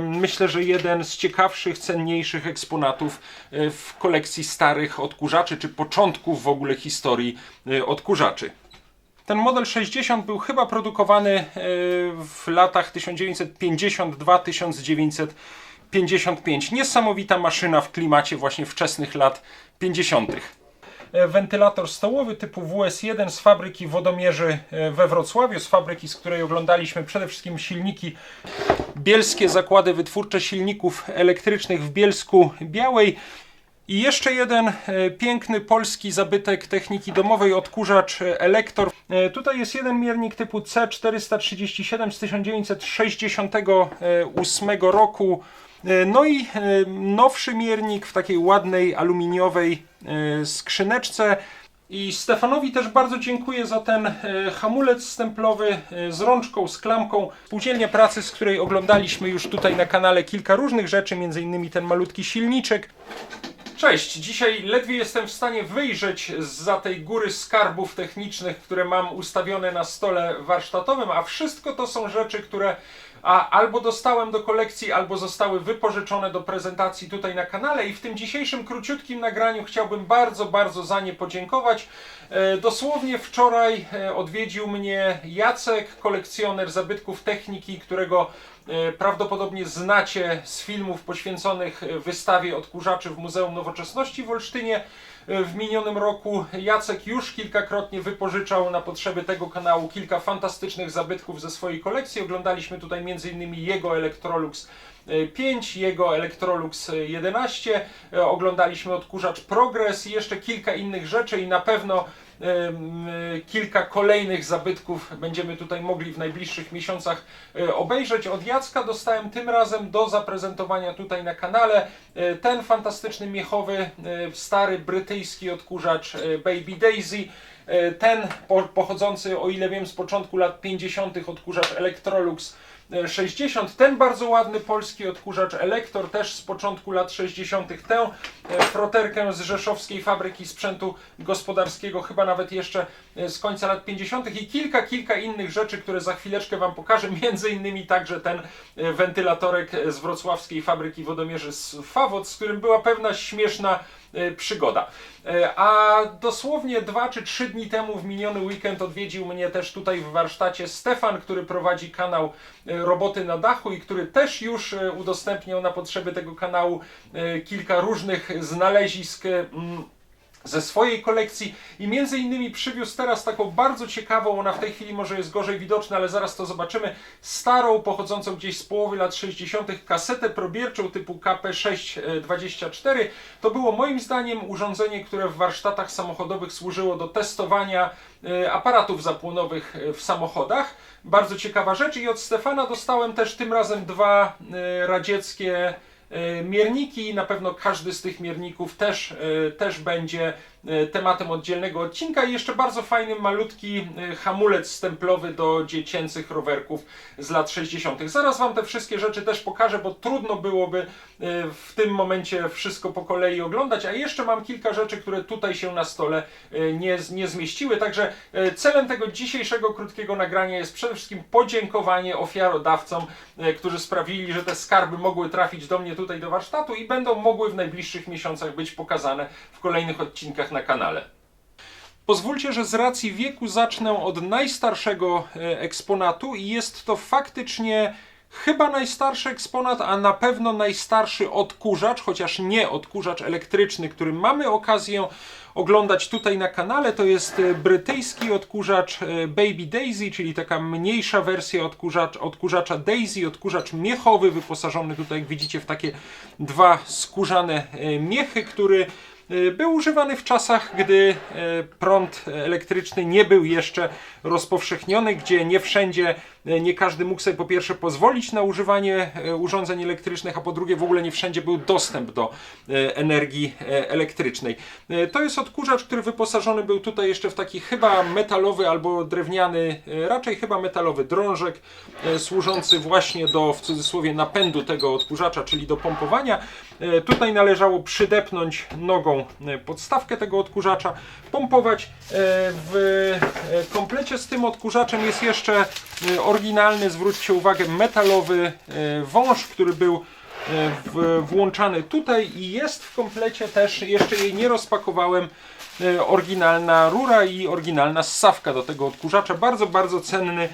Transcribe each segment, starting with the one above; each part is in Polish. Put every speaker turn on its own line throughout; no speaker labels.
myślę, że jeden z ciekawszych, cenniejszych eksponatów e, w kolekcji starych odkurzaczy, czy początków w ogóle historii e, odkurzaczy. Ten model 60 był chyba produkowany e, w latach 1952-1955. Niesamowita maszyna w klimacie właśnie wczesnych lat 50. E, Wentylator stołowy typu WS1 z fabryki wodomierzy e, we Wrocławiu, z fabryki, z której oglądaliśmy przede wszystkim silniki Bielskie Zakłady Wytwórcze Silników Elektrycznych w Bielsku Białej. I jeszcze jeden e, piękny polski zabytek techniki domowej, odkurzacz Elektor. Tutaj jest jeden miernik typu C437 z 1968 roku. E, No i e, nowszy miernik w takiej ładnej aluminiowej e, skrzyneczce. I Stefanowi też bardzo dziękuję za ten hamulec stemplowy z rączką, z klamką. Spółdzielnia pracy, z której oglądaliśmy już tutaj na kanale kilka różnych rzeczy, m.in. ten malutki silniczek. Cześć, dzisiaj ledwie jestem w stanie wyjrzeć za tej góry skarbów technicznych, które mam ustawione na stole warsztatowym, a wszystko to są rzeczy, które a, albo dostałem do kolekcji, albo zostały wypożyczone do prezentacji tutaj na kanale i w tym dzisiejszym króciutkim nagraniu chciałbym bardzo, bardzo za nie podziękować. E, dosłownie wczoraj e, odwiedził mnie Jacek, kolekcjoner zabytków techniki, którego e, prawdopodobnie znacie z filmów poświęconych wystawie odkurzaczy w Muzeum Nowoczesności w Olsztynie. E, W minionym roku Jacek już kilkakrotnie wypożyczał na potrzeby tego kanału kilka fantastycznych zabytków ze swojej kolekcji. Oglądaliśmy tutaj m.in. jego Electrolux e, 5, jego Electrolux 11, e, oglądaliśmy odkurzacz Progress i jeszcze kilka innych rzeczy i na pewno e, kilka kolejnych zabytków będziemy tutaj mogli w najbliższych miesiącach e, obejrzeć. Od Jacka dostałem tym razem do zaprezentowania tutaj na kanale e, ten fantastyczny miechowy, e, stary brytyjski odkurzacz e, Baby Daisy. E, Ten po- pochodzący, o ile wiem, z początku lat 50. odkurzacz Electrolux e, 60. Ten bardzo ładny polski odkurzacz Elektor, też z początku lat 60. Tę e, froterkę z rzeszowskiej fabryki sprzętu gospodarskiego, chyba nawet jeszcze z końca lat 50. i kilka, kilka innych rzeczy, które za chwileczkę Wam pokażę. Między innymi także ten e, wentylatorek z wrocławskiej fabryki wodomierzy z Fawot, z którym była pewna śmieszna e, przygoda. A dosłownie dwa czy trzy dni temu w miniony weekend odwiedził mnie też tutaj w warsztacie Stefan, który prowadzi kanał Roboty na dachu i który też już udostępniał na potrzeby tego kanału kilka różnych znalezisk. Ze swojej kolekcji i między innymi przywiózł teraz taką bardzo ciekawą, ona w tej chwili może jest gorzej widoczna, ale zaraz to zobaczymy, starą, pochodzącą gdzieś z połowy lat 60. kasetę probierczą typu KP624. To było moim zdaniem urządzenie, które w warsztatach samochodowych służyło do testowania e, aparatów zapłonowych e, w samochodach. Bardzo ciekawa rzecz i od Stefana dostałem też tym razem dwa e, radzieckie mierniki. Na pewno każdy z tych mierników też, e, też będzie tematem oddzielnego odcinka. I jeszcze bardzo fajny, malutki e, hamulec stemplowy do dziecięcych rowerków z lat 60. Zaraz Wam te wszystkie rzeczy też pokażę, bo trudno byłoby e, w tym momencie wszystko po kolei oglądać. A jeszcze mam kilka rzeczy, które tutaj się na stole e, nie, nie zmieściły. Także e, celem tego dzisiejszego krótkiego nagrania jest przede wszystkim podziękowanie ofiarodawcom, e, którzy sprawili, że te skarby mogły trafić do mnie tutaj do warsztatu i będą mogły w najbliższych miesiącach być pokazane w kolejnych odcinkach na kanale. Pozwólcie, że z racji wieku zacznę od najstarszego e, eksponatu i jest to faktycznie chyba najstarszy eksponat, a na pewno najstarszy odkurzacz, chociaż nie odkurzacz elektryczny, który mamy okazję oglądać tutaj na kanale. To jest e, brytyjski odkurzacz e, Baby Daisy, czyli taka mniejsza wersja odkurzacz, odkurzacza Daisy, odkurzacz miechowy, wyposażony tutaj, jak widzicie, w takie dwa skórzane miechy, który był używany w czasach, gdy e, prąd elektryczny nie był jeszcze rozpowszechniony, gdzie nie wszędzie, e, nie każdy mógł sobie po pierwsze pozwolić na używanie e, urządzeń elektrycznych, a po drugie w ogóle nie wszędzie był dostęp do e, energii e, elektrycznej. E, To jest odkurzacz, który wyposażony był tutaj jeszcze w taki chyba metalowy albo drewniany, e, raczej chyba metalowy drążek, e, służący właśnie do, w cudzysłowie, napędu tego odkurzacza, czyli do pompowania. E, Tutaj należało przydepnąć nogą e, podstawkę tego odkurzacza, pompować. E, W e, komplecie z tym odkurzaczem jest jeszcze e, oryginalny, zwróćcie uwagę, metalowy e, wąż, który był e, włączany tutaj i jest w komplecie też, jeszcze jej nie rozpakowałem, e, oryginalna rura i oryginalna ssawka do tego odkurzacza. Bardzo, bardzo cenny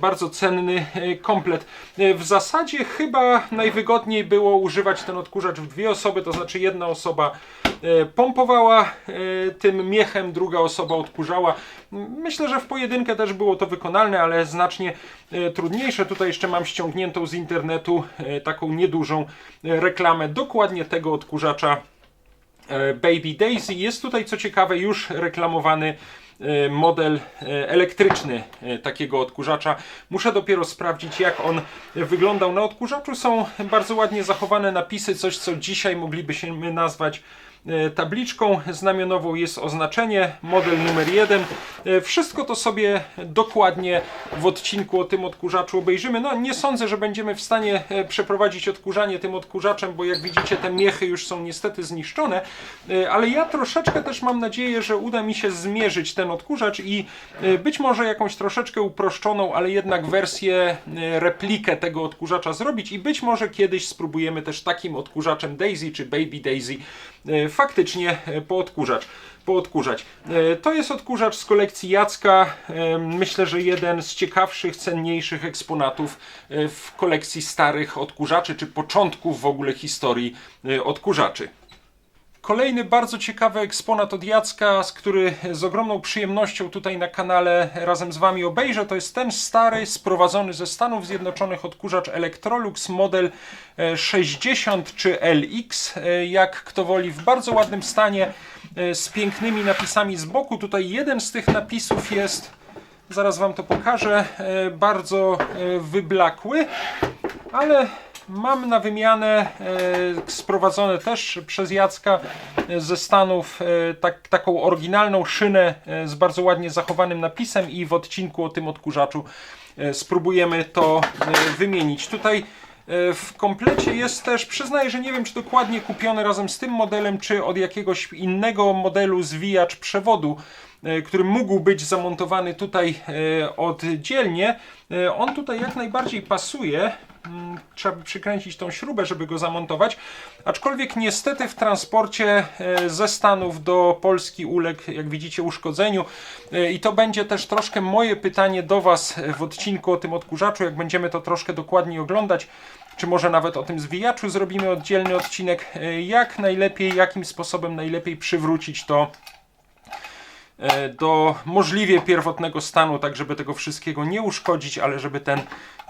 bardzo cenny e, komplet. E, W zasadzie chyba najwygodniej było używać ten odkurzacz w dwie osoby, to znaczy jedna osoba e, pompowała e, tym miechem, druga osoba odkurzała. Myślę, że w pojedynkę też było to wykonalne, ale znacznie e, trudniejsze. Tutaj jeszcze mam ściągniętą z internetu e, taką niedużą e, reklamę dokładnie tego odkurzacza e, Baby Daisy. Jest tutaj, co ciekawe, już reklamowany e, model e, elektryczny e, takiego odkurzacza. Muszę dopiero sprawdzić, jak on wyglądał na odkurzaczu. Są bardzo ładnie zachowane napisy, coś co dzisiaj moglibyśmy nazwać e, tabliczką znamionową jest oznaczenie, model numer 1. E, Wszystko to sobie dokładnie w odcinku o tym odkurzaczu obejrzymy. No nie sądzę, że będziemy w stanie e, przeprowadzić odkurzanie tym odkurzaczem, bo jak widzicie te miechy już są niestety zniszczone, E, ale ja troszeczkę też mam nadzieję, że uda mi się zmierzyć ten odkurzacz i e, być może jakąś troszeczkę uproszczoną, ale jednak wersję, e, replikę tego odkurzacza zrobić i być może kiedyś spróbujemy też takim odkurzaczem Daisy czy Baby Daisy e, faktycznie e, poodkurzać. Poodkurzać. E, To jest odkurzacz z kolekcji Jacka. E, Myślę, że jeden z ciekawszych, cenniejszych eksponatów w kolekcji starych odkurzaczy, czy początków w ogóle historii odkurzaczy. Kolejny bardzo ciekawy eksponat od Jacka, z który z ogromną przyjemnością tutaj na kanale razem z Wami obejrzę, to jest ten stary, sprowadzony ze Stanów Zjednoczonych odkurzacz Electrolux model e, 60 czy LX, e, jak kto woli, w bardzo ładnym stanie, e, z pięknymi napisami z boku. Tutaj jeden z tych napisów jest, zaraz Wam to pokażę, e, bardzo e, wyblakły, ale Mam na wymianę e, sprowadzone też przez Jacka e, ze Stanów e, tak, taką oryginalną szynę z bardzo ładnie zachowanym napisem i w odcinku o tym odkurzaczu spróbujemy to wymienić. Tutaj w komplecie jest też, przyznaję, że nie wiem czy dokładnie kupiony razem z tym modelem, czy od jakiegoś innego modelu zwijacz przewodu, który mógł być zamontowany tutaj oddzielnie. On tutaj jak najbardziej pasuje. Mm, Trzeba by przykręcić tą śrubę, żeby go zamontować. Aczkolwiek niestety w transporcie e, ze Stanów do Polski uległ, jak widzicie, uszkodzeniu. E, I to będzie też troszkę moje pytanie do Was w odcinku o tym odkurzaczu, jak będziemy to troszkę dokładniej oglądać. Czy może nawet o tym zwijaczu zrobimy oddzielny odcinek. E, Jak najlepiej, jakim sposobem najlepiej przywrócić to do możliwie pierwotnego stanu, tak żeby tego wszystkiego nie uszkodzić, ale żeby ten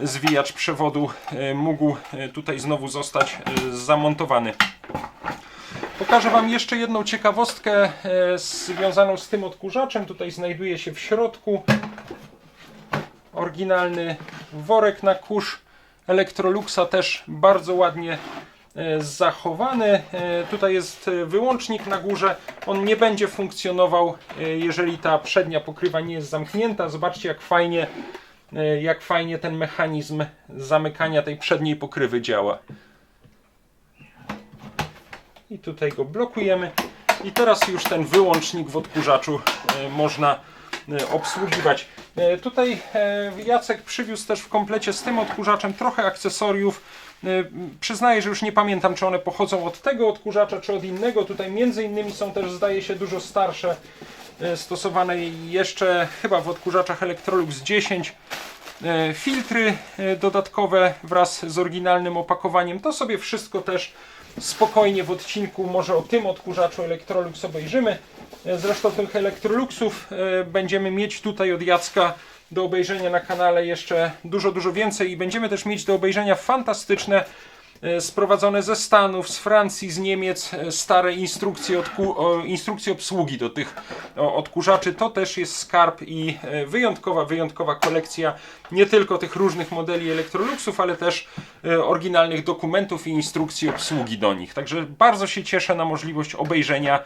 zwijacz przewodu e, mógł e, tutaj znowu zostać e, zamontowany. Pokażę Wam jeszcze jedną ciekawostkę e, związaną z tym odkurzaczem. Tutaj znajduje się w środku oryginalny worek na kurz Electroluxa, też bardzo ładnie e, zachowany. E, Tutaj jest e, wyłącznik na górze. On nie będzie funkcjonował, e, jeżeli ta przednia pokrywa nie jest zamknięta. Zobaczcie, jak fajnie, e, jak fajnie ten mechanizm zamykania tej przedniej pokrywy działa. I tutaj go blokujemy. I teraz już ten wyłącznik w odkurzaczu e, można e, obsługiwać. E, Tutaj e, Jacek przywiózł też w komplecie z tym odkurzaczem trochę akcesoriów. E, Przyznaję, że już nie pamiętam, czy one pochodzą od tego odkurzacza, czy od innego. Tutaj między innymi są też, zdaje się, dużo starsze, e, stosowane jeszcze chyba w odkurzaczach Electrolux 10 e, filtry dodatkowe wraz z oryginalnym opakowaniem. To sobie wszystko też spokojnie w odcinku może o tym odkurzaczu Electrolux obejrzymy. Zresztą tych Electroluxów będziemy mieć tutaj od Jacka do obejrzenia na kanale jeszcze dużo, dużo więcej i będziemy też mieć do obejrzenia fantastyczne e, sprowadzone ze Stanów, z Francji, z Niemiec e, stare instrukcje, odku- instrukcje obsługi do tych odkurzaczy. To też jest skarb i e, wyjątkowa, wyjątkowa kolekcja nie tylko tych różnych modeli Electroluxów, ale też oryginalnych dokumentów i instrukcji obsługi do nich. Także bardzo się cieszę na możliwość obejrzenia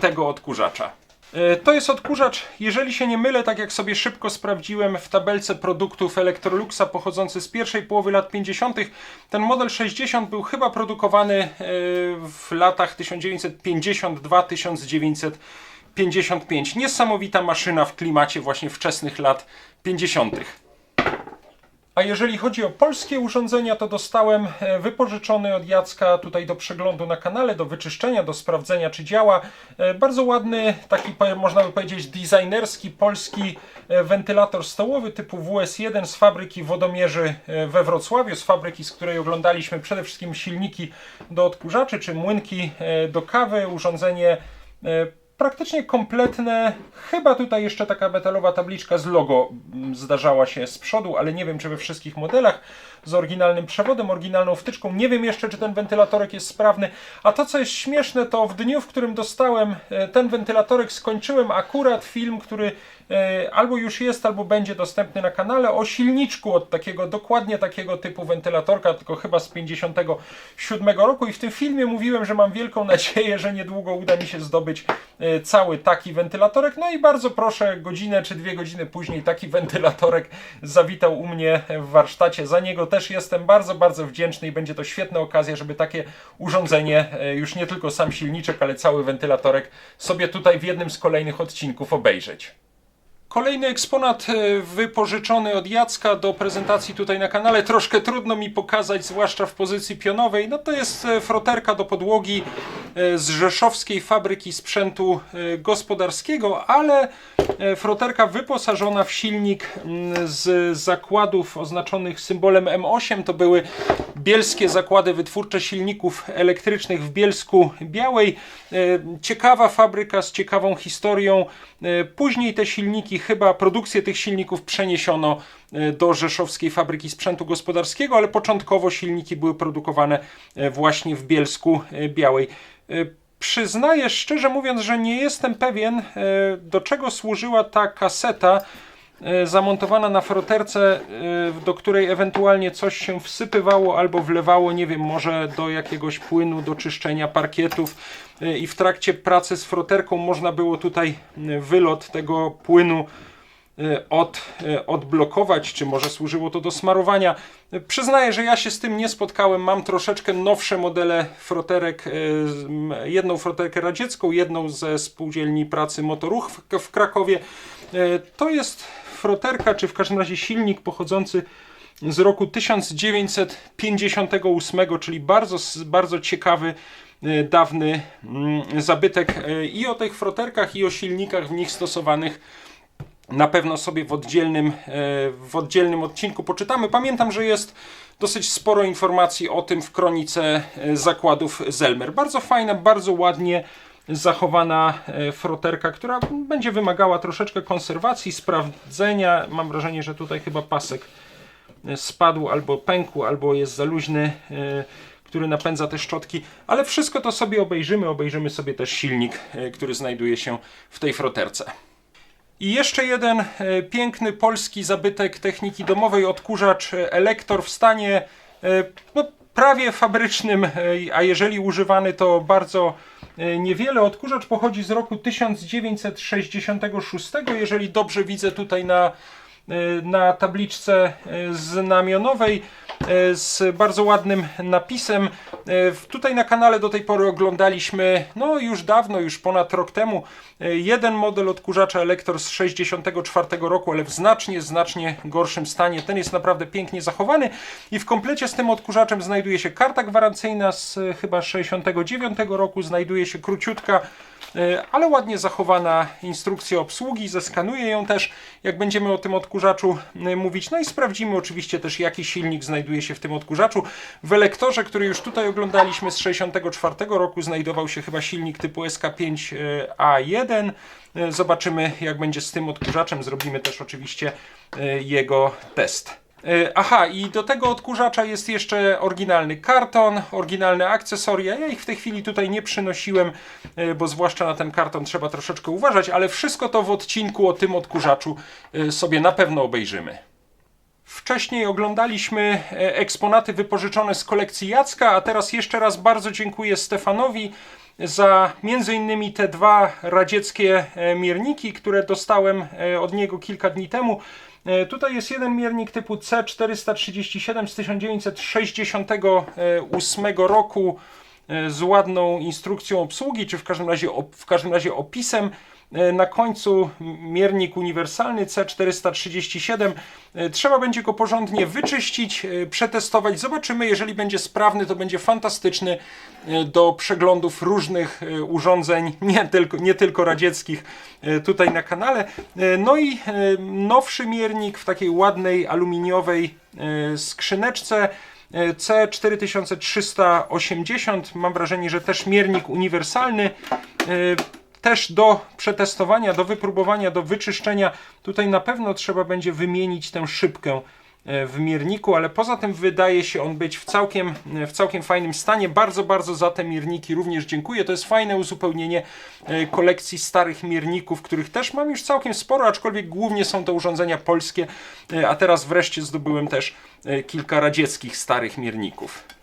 tego odkurzacza. E, To jest odkurzacz, jeżeli się nie mylę, tak jak sobie szybko sprawdziłem w tabelce produktów Electroluxa pochodzący z pierwszej połowy lat 50. Ten model 60 był chyba produkowany e, w latach 1952-1955. Niesamowita maszyna w klimacie właśnie wczesnych lat 50. A jeżeli chodzi o polskie urządzenia, to dostałem e, wypożyczony od Jacka tutaj do przeglądu na kanale, do wyczyszczenia, do sprawdzenia czy działa. E, Bardzo ładny, taki można by powiedzieć designerski, polski e, wentylator stołowy typu WS1 z fabryki Wodomierzy we Wrocławiu, z fabryki, z której oglądaliśmy przede wszystkim silniki do odkurzaczy czy młynki do kawy, urządzenie praktycznie kompletne. Chyba tutaj jeszcze taka metalowa tabliczka z logo mm, zdarzała się z przodu, ale nie wiem czy we wszystkich modelach z oryginalnym przewodem, oryginalną wtyczką. Nie wiem jeszcze czy ten wentylatorek jest sprawny. A to co jest śmieszne to w dniu, w którym dostałem e, ten wentylatorek skończyłem akurat film, który albo już jest, albo będzie dostępny na kanale o silniczku od takiego, dokładnie takiego typu wentylatorka, tylko chyba z 57 roku i w tym filmie mówiłem, że mam wielką nadzieję, że niedługo uda mi się zdobyć e, cały taki wentylatorek. No i bardzo proszę, godzinę czy dwie godziny później taki wentylatorek zawitał u mnie w warsztacie. Za niego też jestem bardzo, bardzo wdzięczny i będzie to świetna okazja, żeby takie urządzenie, e, już nie tylko sam silniczek, ale cały wentylatorek sobie tutaj w jednym z kolejnych odcinków obejrzeć. Kolejny eksponat e, wypożyczony od Jacka do prezentacji tutaj na kanale. Troszkę trudno mi pokazać, zwłaszcza w pozycji pionowej. No to jest e, froterka do podłogi e, z rzeszowskiej fabryki sprzętu gospodarskiego, ale froterka wyposażona w silnik mm, z zakładów oznaczonych symbolem M8. To były bielskie zakłady wytwórcze silników elektrycznych w Bielsku Białej. E, Ciekawa fabryka z ciekawą historią. E, Później te silniki, chyba produkcję tych silników przeniesiono e, do Rzeszowskiej Fabryki Sprzętu Gospodarskiego, ale początkowo silniki były produkowane e, właśnie w Bielsku e, Białej. Przyznaję szczerze mówiąc, że nie jestem pewien, e, do czego służyła ta kaseta e, zamontowana na froterce, e, do której ewentualnie coś się wsypywało albo wlewało, nie wiem, może do jakiegoś płynu do czyszczenia parkietów i w trakcie pracy z froterką można było tutaj wylot tego płynu od, e, odblokować, czy może służyło to do smarowania. Przyznaję, że ja się z tym nie spotkałem. Mam troszeczkę nowsze modele froterek. m, Jedną froterkę radziecką, jedną ze spółdzielni pracy Motoruch w, w Krakowie. To jest froterka, czy w każdym razie silnik pochodzący z roku 1958, czyli bardzo, bardzo ciekawy, dawny mm, zabytek i o tych froterkach, i o silnikach w nich stosowanych na pewno sobie w oddzielnym, e, w oddzielnym odcinku poczytamy. Pamiętam, że jest dosyć sporo informacji o tym w kronice e, zakładów Zelmer. Bardzo fajna, bardzo ładnie zachowana e, froterka, która będzie wymagała troszeczkę konserwacji, sprawdzenia. Mam wrażenie, że tutaj chyba pasek spadł albo pękł, albo jest za luźny, który napędza te szczotki, ale wszystko to sobie obejrzymy. Obejrzymy sobie też silnik, który znajduje się w tej froterce. I jeszcze jeden e, piękny polski zabytek techniki domowej, odkurzacz e, Elektor w stanie e, no, prawie fabrycznym, a jeżeli używany to bardzo niewiele. Odkurzacz pochodzi z roku 1966, jeżeli dobrze widzę tutaj na, na tabliczce e, znamionowej e, z bardzo ładnym napisem. Tutaj na kanale do tej pory oglądaliśmy, no już dawno, już ponad rok temu, jeden model odkurzacza Elektor z 64 roku, ale w znacznie, znacznie gorszym stanie. Ten jest naprawdę pięknie zachowany i w komplecie z tym odkurzaczem znajduje się karta gwarancyjna z chyba 69 roku, znajduje się króciutka ale ładnie zachowana instrukcja obsługi, zeskanuję ją też, jak będziemy o tym odkurzaczu e, mówić. No i sprawdzimy oczywiście też, jaki silnik znajduje się w tym odkurzaczu. W elektorze, który już tutaj oglądaliśmy z 64 roku, znajdował się chyba silnik typu SK5A1. E, Zobaczymy, jak będzie z tym odkurzaczem. Zrobimy też oczywiście e, jego test. E, Aha, i do tego odkurzacza jest jeszcze oryginalny karton, oryginalne akcesoria. Ja ich w tej chwili tutaj nie przynosiłem, e, bo zwłaszcza na ten karton trzeba troszeczkę uważać, ale wszystko to w odcinku o tym odkurzaczu e, sobie na pewno obejrzymy. Wcześniej oglądaliśmy eksponaty wypożyczone z kolekcji Jacka, a teraz jeszcze raz bardzo dziękuję Stefanowi za między innymi te dwa radzieckie mierniki, które dostałem od niego kilka dni temu. E, Tutaj jest jeden miernik typu C437 z 1968 roku e, z ładną instrukcją obsługi, czy w każdym razie, w każdym razie opisem. E, Na końcu miernik uniwersalny C437. E, Trzeba będzie go porządnie wyczyścić, e, przetestować. Zobaczymy, jeżeli będzie sprawny, to będzie fantastyczny e, do przeglądów różnych e, urządzeń, nie tylko, nie tylko radzieckich, e, tutaj na kanale. E, No i e, nowszy miernik w takiej ładnej aluminiowej e, skrzyneczce. E, C4380, mam wrażenie, że też miernik uniwersalny, e, też do przetestowania, do wypróbowania, do wyczyszczenia. Tutaj na pewno trzeba będzie wymienić tę szybkę e, w mierniku, ale poza tym wydaje się on być w całkiem, e, w całkiem fajnym stanie. Bardzo, bardzo za te mierniki również dziękuję. To jest fajne uzupełnienie e, kolekcji starych mierników, których też mam już całkiem sporo, aczkolwiek głównie są to urządzenia polskie, a teraz wreszcie zdobyłem też kilka radzieckich starych mierników.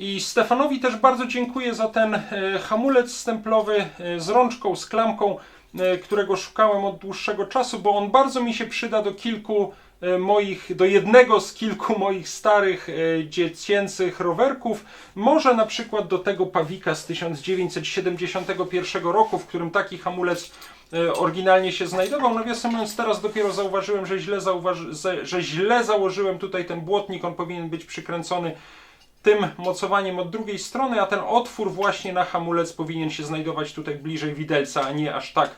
I Stefanowi też bardzo dziękuję za ten e, hamulec stemplowy e, z rączką, z klamką, e, którego szukałem od dłuższego czasu, bo on bardzo mi się przyda do kilku moich, do jednego z kilku moich starych dziecięcych rowerków. Może na przykład do tego Pawika z 1971 roku, w którym taki hamulec oryginalnie się znajdował. Nawiasem mówiąc, teraz dopiero zauważyłem, że źle, zauważy, że źle założyłem tutaj ten błotnik. On powinien być przykręcony tym mocowaniem od drugiej strony, a ten otwór właśnie na hamulec powinien się znajdować tutaj bliżej widelca, a nie aż tak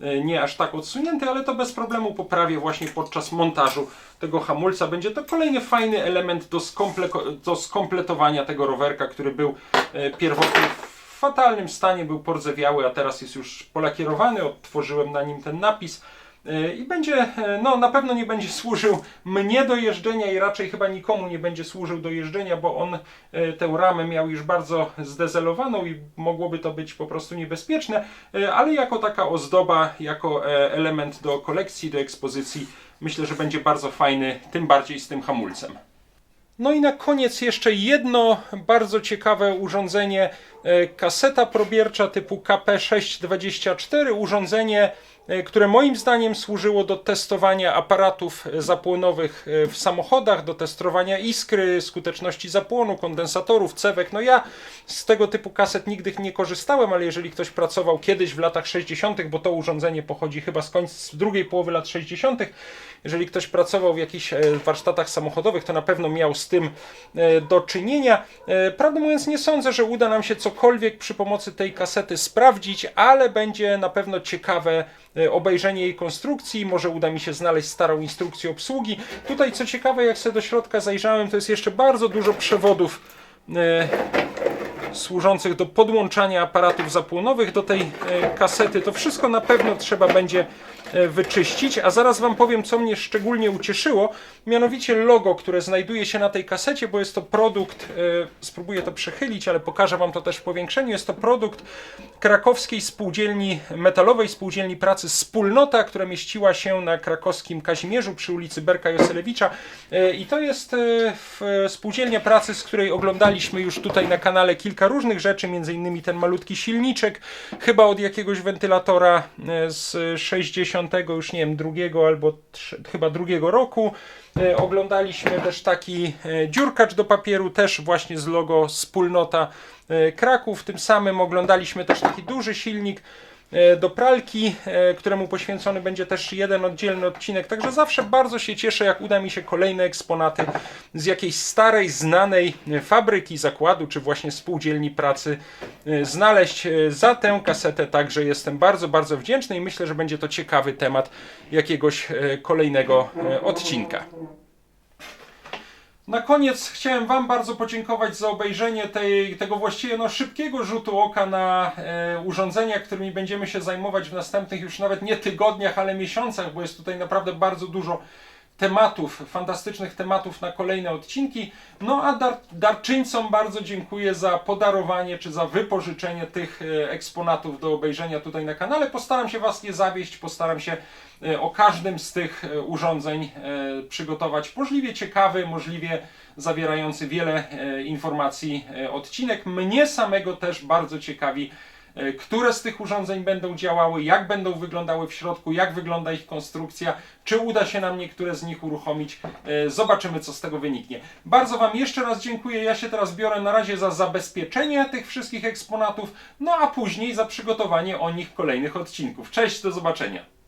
e, nie aż tak odsunięty, ale to bez problemu poprawię właśnie podczas montażu tego hamulca. Będzie to kolejny fajny element do, skomple- do skompletowania tego rowerka, który był e, pierwotnie w fatalnym stanie, był pordzewiały, a teraz jest już polakierowany, odtworzyłem na nim ten napis. E, I będzie, e, no na pewno nie będzie służył mnie do jeżdżenia i raczej chyba nikomu nie będzie służył do jeżdżenia, bo on e, tę ramę miał już bardzo zdezelowaną i mogłoby to być po prostu niebezpieczne, ale jako taka ozdoba, jako element do kolekcji, do ekspozycji, myślę, że będzie bardzo fajny, tym bardziej z tym hamulcem. No i na koniec jeszcze jedno bardzo ciekawe urządzenie, kaseta probiercza typu KP624, urządzenie, które moim zdaniem służyło do testowania aparatów e, zapłonowych e, w samochodach, do testowania iskry, skuteczności zapłonu, kondensatorów, cewek. No ja z tego typu kaset nigdy nie korzystałem, ale jeżeli ktoś pracował kiedyś w latach 60., bo to urządzenie pochodzi chyba z końca z drugiej połowy lat 60., jeżeli ktoś pracował w jakichś e, warsztatach samochodowych, to na pewno miał z tym e, do czynienia. E, Prawdę mówiąc, nie sądzę, że uda nam się cokolwiek przy pomocy tej kasety sprawdzić, ale będzie na pewno ciekawe e, obejrzenie jej konstrukcji. Może uda mi się znaleźć starą instrukcję obsługi. Tutaj, co ciekawe, jak sobie do środka zajrzałem, to jest jeszcze bardzo dużo przewodów. e, służących do podłączania aparatów zapłonowych do tej e, kasety. To wszystko na pewno trzeba będzie e, wyczyścić, a zaraz Wam powiem, co mnie szczególnie ucieszyło, mianowicie logo, które znajduje się na tej kasecie, bo jest to produkt, e, spróbuję to przechylić, ale pokażę Wam to też w powiększeniu, jest to produkt krakowskiej spółdzielni, metalowej spółdzielni pracy Wspólnota, która mieściła się na krakowskim Kazimierzu przy ulicy Berka Joselewicza. E, i to jest e, spółdzielnia pracy, z której oglądaliśmy już tutaj na kanale kilka różnych rzeczy, między innymi ten malutki silniczek, chyba od jakiegoś wentylatora e, z 60 już nie wiem, drugiego albo trze- chyba drugiego roku. E, Oglądaliśmy też taki e, dziurkacz do papieru, też właśnie z logo Wspólnota e, Kraków. Tym samym oglądaliśmy też taki duży silnik do pralki, e, któremu poświęcony będzie też jeden oddzielny odcinek. Także zawsze bardzo się cieszę, jak uda mi się kolejne eksponaty z jakiejś starej, znanej e, fabryki, zakładu, czy właśnie spółdzielni pracy e, znaleźć. E, Za tę kasetę także jestem bardzo, bardzo wdzięczny i myślę, że będzie to ciekawy temat jakiegoś e, kolejnego e, odcinka. Na koniec chciałem Wam bardzo podziękować za obejrzenie tej, tego właściwie no, szybkiego rzutu oka na e, urządzenia, którymi będziemy się zajmować w następnych już nawet nie tygodniach, ale miesiącach, bo jest tutaj naprawdę bardzo dużo tematów, fantastycznych tematów na kolejne odcinki. No a dar, darczyńcom bardzo dziękuję za podarowanie czy za wypożyczenie tych e, eksponatów do obejrzenia tutaj na kanale. Postaram się Was nie zawieść, postaram się e, o każdym z tych e, urządzeń przygotować możliwie ciekawy, możliwie zawierający wiele informacji odcinek. Mnie samego też bardzo ciekawi które z tych urządzeń będą działały, jak będą wyglądały w środku, jak wygląda ich konstrukcja, czy uda się nam niektóre z nich uruchomić. E, Zobaczymy, co z tego wyniknie. Bardzo Wam jeszcze raz dziękuję. Ja się teraz biorę na razie za zabezpieczenie tych wszystkich eksponatów, no a później za przygotowanie o nich kolejnych odcinków. Cześć, do zobaczenia.